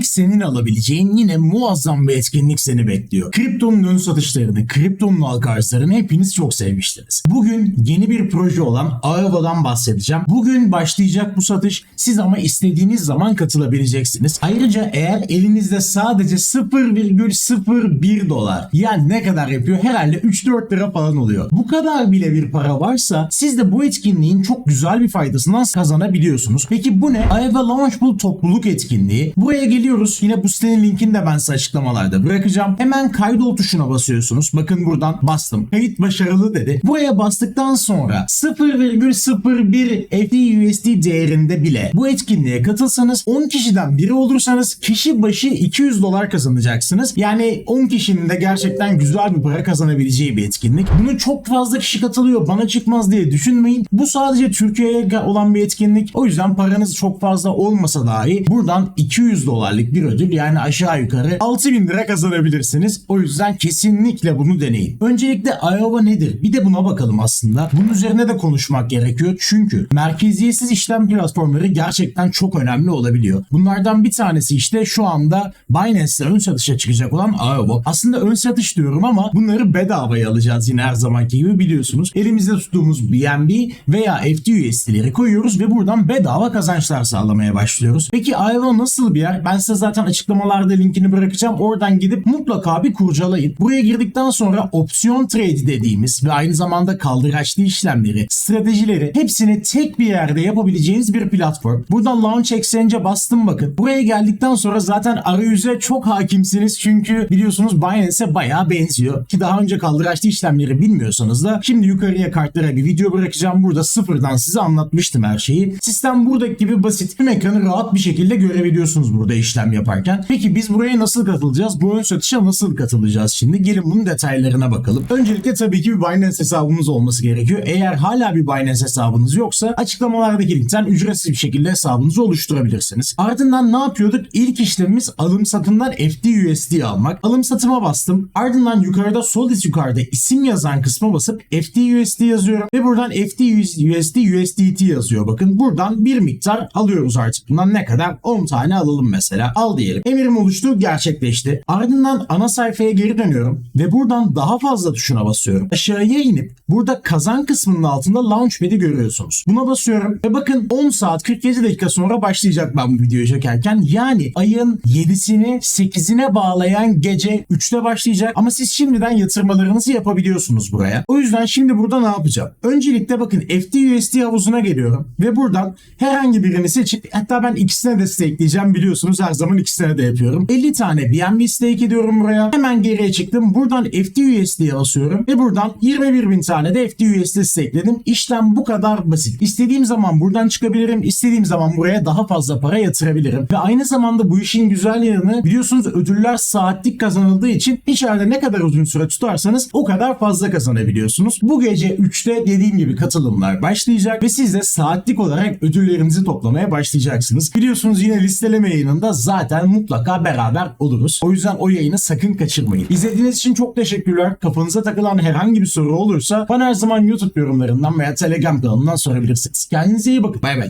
ilk senin alabileceğin yine muazzam bir etkinlik seni bekliyor. Kriptonun ön satışlarını, kriptonun halka arzlarını hepiniz çok sevmiştiniz. Bugün yeni bir proje olan Aava'dan bahsedeceğim. Bugün başlayacak bu satış. Siz ama istediğiniz zaman katılabileceksiniz. Ayrıca eğer elinizde sadece 0,01 dolar yani ne kadar yapıyor? Herhalde 3-4 lira falan oluyor. Bu kadar bile bir para varsa siz de bu etkinliğin çok güzel bir faydasından kazanabiliyorsunuz. Peki bu ne? Aeva Launchpool topluluk etkinliği. Buraya geliyoruz. Yine bu sitenin linkini de ben size açıklamalarda bırakacağım. Hemen kaydol tuşuna basıyorsunuz. Bakın buradan bastım. Kayıt başarılı dedi. Buraya bastıktan sonra 0,01 FDUSD değerinde bile bu etkinliğe katılsanız 10 kişiden biri olursanız kişi başı 200 dolar kazanacaksınız. Yani 10 kişinin de gerçekten güzel bir para kazanabileceği bir etkinlik. Bunu çok fazla kişi katılıyor bana çıkmaz diye düşünmeyin. Bu sadece Türkiye'ye olan bir etkinlik. O yüzden paranız çok fazla olmasa dahi buradan 200 dolarlık bir ödül yani aşağı yukarı 6000 lira kazanabilirsiniz. O yüzden kesinlikle bunu deneyin. Öncelikle Iowa nedir? Bir de buna bakalım aslında. Bunun üzerine de konuşmak gerekiyor. Çünkü merkeziyetsiz işlem platformları gerçekten çok önemli olabiliyor. Bunlardan bir tanesi işte şu anda Binance'de ön satışa çıkacak olan Iowa. Aslında ön satış diyorum ama bunları bedavaya alacağız yine her zamanki gibi biliyorsunuz. Elimizde tuttuğumuz BNB veya FTUSD'leri koyuyoruz ve buradan bedava kazançlar sağlamaya başlıyoruz. Peki Iowa nasıl bir yer? Ben size zaten açıklamalarda linkini bırakacağım. Oradan gidip mutlaka bir kurcalayın. Buraya girdikten sonra opsiyon trade dediğimiz ve aynı zamanda kaldıraçlı işlemleri, stratejileri hepsini tek bir yerde yapabileceğiniz bir platform. Buradan Launch Exchange'e bastım bakın. Buraya geldikten sonra zaten arayüze çok hakimsiniz çünkü biliyorsunuz Binance'e bayağı benziyor. Ki daha önce kaldıraçlı işlemleri bilmiyorsanız da şimdi yukarıya kartlara bir video bırakacağım. Burada sıfırdan size anlatmıştım her şeyi. Sistem buradaki gibi basit. Tüm ekranı rahat bir şekilde görebiliyorsunuz burada işlem yaparken. Peki biz buraya nasıl katılacağız? Bu ön satışa nasıl katılacağız şimdi? Gelin bunun detaylarına bakalım. Öncelikle tabii ki bir Binance hesabımız olması gerekiyor. Eğer hala bir Binance hesabınız yoksa açıklamalardaki linkten ücretsiz bir şekilde hesabınızı oluşturabilirsiniz. Ardından ne yapıyorduk? İlk işlemimiz alım satımdan FDUSD almak. Alım satıma bastım. Ardından yukarıda sol üst yukarıda isim yazan kısma basıp FDUSD yazıyorum ve buradan FDUSD USDT yazıyor. Bakın buradan bir miktar alıyoruz artık. Bundan ne kadar? 10 tane alalım mesela. Al diyelim. Emirim oluştu, gerçekleşti. Ardından ana sayfaya geri dönüyorum ve buradan daha fazla tuşuna basıyorum. Aşağıya inip burada kazan kısmının altında Launchpad'i görüyorsunuz. Buna basıyorum ve bakın 10 saat 47 dakika sonra başlayacak ben bu videoyu çekerken. Yani ayın 7'sini 8'ine bağlayan gece 3'te başlayacak ama siz şimdiden yatırmalarınızı yapabiliyorsunuz buraya. O yüzden şimdi burada ne yapacağım? Öncelikle bakın FTUSD havuzuna geliyorum ve buradan herhangi birini seçip hatta ben ikisine de stake biliyorsunuz her zaman ikisine de yapıyorum. 50 tane BNB stake ediyorum buraya. Hemen geriye çıktım. Buradan FTUSD'ye basıyorum ve buradan 21 bin tane de FTUSD stakeledim. İşlem bu kadar basit. İstediğim zaman buradan çıkabilirim. İstediğim zaman buraya daha fazla para yatırabilirim. Ve aynı zamanda bu işin güzel yanı biliyorsunuz ödüller saatlik kazanıldığı için içeride ne kadar uzun süre tutarsanız o kadar fazla kazanabiliyorsunuz. Bu gece 3'te dediğim gibi katılımlar başlayacak ve siz de saatlik olarak ödüllerinizi toplamaya başlayacaksınız. Biliyorsunuz yine listeleme yayınında zaten mutlaka beraber oluruz. O yüzden o yayını sakın kaçırmayın. İzlediğiniz için çok teşekkürler. Kafanıza takılan herhangi bir soru olursa bana her zaman YouTube yorumlarından veya Telegram kanalından sorabilirsiniz. Kendinize iyi bakın. Bay bay.